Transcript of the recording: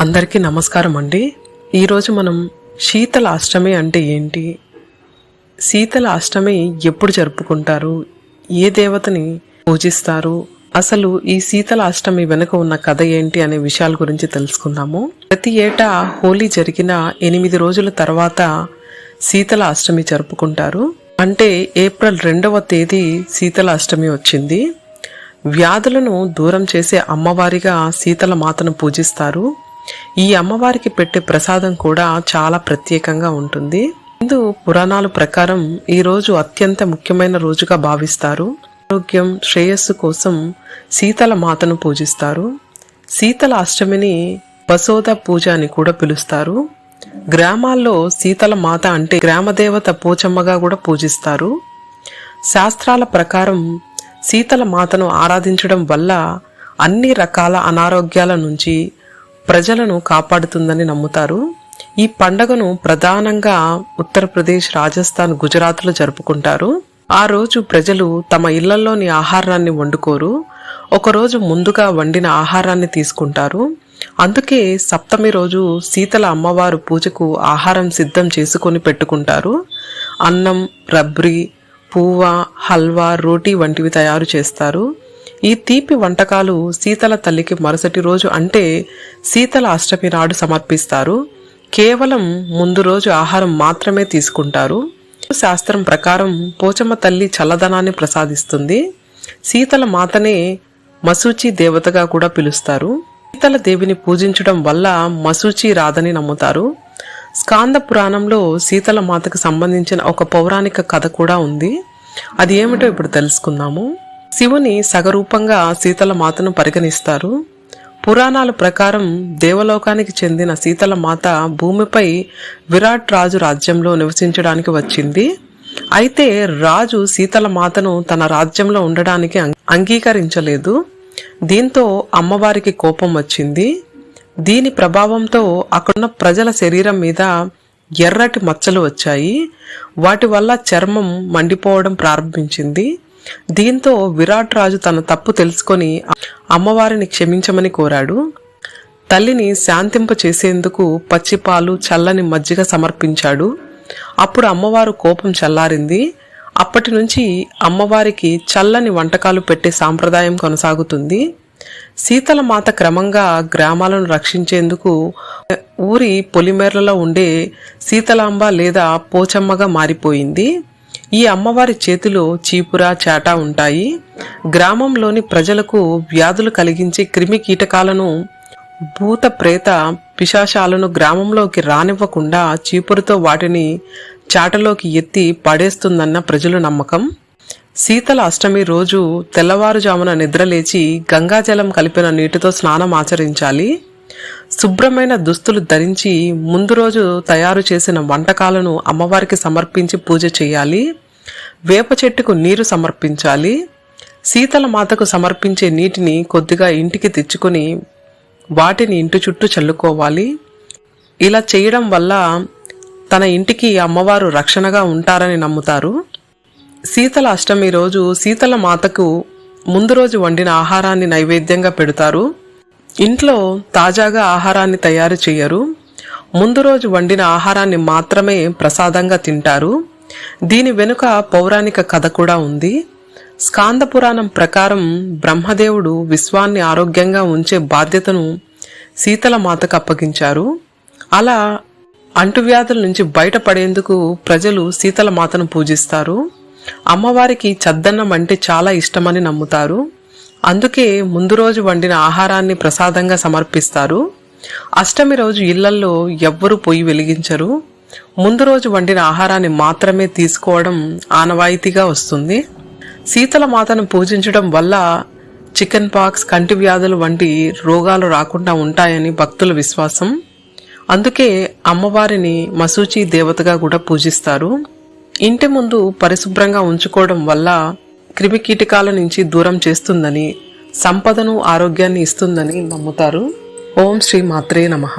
అందరికీ నమస్కారం అండి. ఈరోజు మనం శీతల అష్టమి అంటే ఏంటి? శీతల అష్టమి ఎప్పుడు జరుపుకుంటారు? ఏ దేవతని పూజిస్తారు? అసలు ఈ శీతల అష్టమి వెనుక ఉన్న కథ ఏంటి అనే విషయాల గురించి తెలుసుకుందాము. ప్రతి ఏటా హోలీ జరిగిన ఎనిమిది రోజుల తర్వాత శీతల అష్టమి జరుపుకుంటారు. అంటే ఏప్రిల్ రెండవ తేదీ శీతల అష్టమి వచ్చింది. వ్యాధులను దూరం చేసే అమ్మవారిగా శీతల మాతను పూజిస్తారు. ఈ అమ్మవారికి పెట్టే ప్రసాదం కూడా చాలా ప్రత్యేకంగా ఉంటుంది. హిందూ పురాణాల ప్రకారం ఈ రోజు అత్యంత ముఖ్యమైన రోజుగా భావిస్తారు. ఆరోగ్యం శ్రేయస్సు కోసం శీతల మాతను పూజిస్తారు. శీతల అష్టమిని బసోద పూజ అని కూడా పిలుస్తారు. గ్రామాల్లో శీతల మాత అంటే గ్రామదేవత పోచమ్మగా కూడా పూజిస్తారు. శాస్త్రాల ప్రకారం శీతల మాతను ఆరాధించడం వల్ల అన్ని రకాల అనారోగ్యాల నుంచి ప్రజలను కాపాడుతుందని నమ్ముతారు. ఈ పండగను ప్రధానంగా ఉత్తరప్రదేశ్ రాజస్థాన్ గుజరాత్లో జరుపుకుంటారు. ఆ రోజు ప్రజలు తమ ఇళ్ళలోని ఆహారాన్ని వండుకోరు. ఒకరోజు ముందుగా వండిన ఆహారాన్ని తీసుకుంటారు. అందుకే సప్తమి రోజు శీతల అమ్మవారు పూజకు ఆహారం సిద్ధం చేసుకొని పెట్టుకుంటారు. అన్నం రబ్రి పువ్వ హల్వా రోటీ వంటివి తయారు చేస్తారు. ఈ తీపి వంటకాలు సీతల తల్లికి మరుసటి రోజు అంటే సీతల అష్టమి నాడు సమర్పిస్తారు. కేవలం ముందు రోజు ఆహారం మాత్రమే తీసుకుంటారు. శాస్త్రం ప్రకారం పోచమ్మ తల్లి చల్లదనాన్ని ప్రసాదిస్తుంది. సీతల మాతనే మసూచి దేవతగా కూడా పిలుస్తారు. సీతల దేవిని పూజించడం వల్ల మసూచి రాదని నమ్ముతారు. స్కాంద పురాణంలో సీతల మాతకు సంబంధించిన ఒక పౌరాణిక కథ కూడా ఉంది. అది ఏమిటో ఇప్పుడు తెలుసుకుందాము. శివుని సగరూపంగా శీతల మాతను పరిగణిస్తారు. పురాణాల ప్రకారం దేవలోకానికి చెందిన శీతల మాత భూమిపై విరాట్ రాజు రాజ్యంలో నివసించడానికి వచ్చింది. అయితే రాజు శీతల మాతను తన రాజ్యంలో ఉండడానికి అంగీకరించలేదు. దీంతో అమ్మవారికి కోపం వచ్చింది. దీని ప్రభావంతో అక్కడున్న ప్రజల శరీరం మీద ఎర్రటి మచ్చలు వచ్చాయి. వాటి వల్ల చర్మం మండిపోవడం ప్రారంభించింది. దీంతో విరాట్ రాజు తన తప్పు తెలుసుకొని అమ్మవారిని క్షమించమని కోరాడు. తల్లిని శాంతింప చేసేందుకు పచ్చిపాలు చల్లని మజ్జిగ సమర్పించాడు. అప్పుడు అమ్మవారు కోపం చల్లారింది. అప్పటి నుంచి అమ్మవారికి చల్లని వంటకాలు పెట్టే సాంప్రదాయం కొనసాగుతుంది. శీతల మాత క్రమంగా గ్రామాలను రక్షించేందుకు ఊరి పొలిమేరలలో ఉండే శీతలాంబ లేదా పోచమ్మగా మారిపోయింది. ఈ అమ్మవారి చేతిలో చీపుర చాట ఉంటాయి. గ్రామంలోని ప్రజలకు వ్యాధులు కలిగించే క్రిమి కీటకాలను భూత ప్రేత పిశాశాలను గ్రామంలోకి రానివ్వకుండా చీపురుతో వాటిని చాటలోకి ఎత్తి పడేస్తుందన్న ప్రజల నమ్మకం. శీతల అష్టమి రోజు తెల్లవారుజామున నిద్రలేచి గంగాజలం కలిపిన నీటితో స్నానం ఆచరించాలి. శుభ్రమైన దుస్తులు ధరించి ముందు రోజు తయారు చేసిన వంటకాలను అమ్మవారికి సమర్పించి పూజ చేయాలి. వేప చెట్టుకు నీరు సమర్పించాలి. శీతల మాతకు సమర్పించే నీటిని కొద్దిగా ఇంటికి తెచ్చుకొని వాటిని ఇంటి చుట్టూ చల్లుకోవాలి. ఇలా చేయడం వల్ల తన ఇంటికి అమ్మవారు రక్షణగా ఉంటారని నమ్ముతారు. శీతల అష్టమి రోజు శీతల మాతకు ముందు రోజు వండిన ఆహారాన్ని నైవేద్యంగా పెడతారు. ఇంట్లో తాజాగా ఆహారాన్ని తయారు చేయరు. ముందు రోజు వండిన ఆహారాన్ని మాత్రమే ప్రసాదంగా తింటారు. దీని వెనుక పౌరాణిక కథ కూడా ఉంది. స్కాంద పురాణం ప్రకారం బ్రహ్మదేవుడు విశ్వాన్ని ఆరోగ్యంగా ఉంచే బాధ్యతను శీతల మాతకు అప్పగించారు. అలా అంటువ్యాధుల నుంచి బయటపడేందుకు ప్రజలు శీతల మాతను పూజిస్తారు. అమ్మవారికి చద్దన్నం అంటే చాలా ఇష్టమని నమ్ముతారు. అందుకే ముందు రోజు వండిన ఆహారాన్ని ప్రసాదంగా సమర్పిస్తారు. అష్టమి రోజు ఇళ్ళల్లో ఎవ్వరూ పొయ్యి వెలిగించరు. ముందు రోజు వండిన ఆహారాన్ని మాత్రమే తీసుకోవడం ఆనవాయితీగా వస్తుంది. శీతల మాతను పూజించడం వల్ల చికెన్ పాక్స్ కంటి వ్యాధులు వంటి రోగాలు రాకుండా ఉంటాయని భక్తుల విశ్వాసం. అందుకే అమ్మవారిని మసూచి దేవతగా కూడా పూజిస్తారు. ఇంటి ముందు పరిశుభ్రంగా ఉంచుకోవడం వల్ల క్రిమికీటకాల నుంచి దూరం చేస్తుందని సంపదను ఆరోగ్యాన్ని ఇస్తుందని నమ్ముతారు. ఓం శ్రీ మాత్రే నమః.